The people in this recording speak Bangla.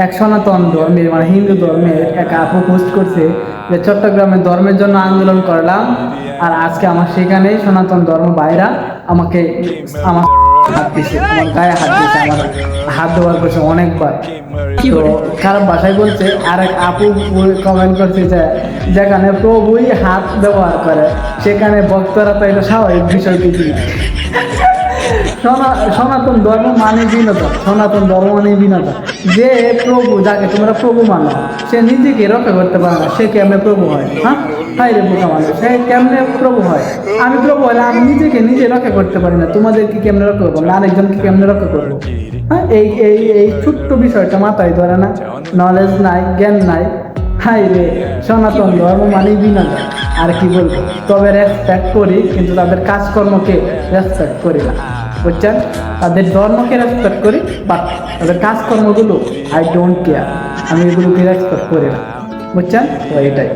এক সনাতন ধর্মের মানে হিন্দু ধর্মের এক আপু পোস্ট করছে যে চট্টগ্রামে ধর্মের জন্য আন্দোলন করলাম আর আজকে আমার সেখানে সনাতন ধর্ম ভাইরা আমাকে আমার হাত দিছে আমার গায়ে হাত দিছে আমার হাত দেওয়ার করছে অনেকবার। তো খারাপ ভাষায় বলছে আর এক আপু কমেন্ট করছে যে যেখানে প্রভুই হাত ব্যবহার করে সেখানে ভক্তরা তো এটা স্বাভাবিক বিষয় পৃথিবী সনা- সনাতন ধর্ম মানে বিনোদন সনাতন ধর্ম মানে বিনোদন যে প্রভু, যাকে তোমরা প্রভু মানো, সে নিজেকে রক্ষা করতে পারে না, সে কেমনে প্রভু হয়? হ্যাঁ? হাই রে বোকা মানুষ, সে কেমনে প্রভু হয়? আমি প্রভু হলে আমি নিজেকে নিজে রক্ষা করতে পারি না, তোমাদেরকে কেমনে রক্ষা করব? না আরেকজনকে কেমনে রক্ষা করব? হ্যাঁ? এই এই এই ছোট্ট বিষয়টা মাথায় ধরে না? নলেজ নাই, জ্ঞান নাই। হাই রে, সনাতন ধর্ম মানে বিনোদন আর কি বলব? তবে রেসপেক্ট করি, কিন্তু তাদের কাজকর্মকে রেসপেক্ট করি না। বুঝছেন? তাদের ধর্মকে রেসপেক্ট করি বাট তাদের কাজকর্মগুলো আই ডোন্ট কেয়ার আমি এগুলোকে রেসপেক্ট করি না। বুঝছেন? তো এটাই।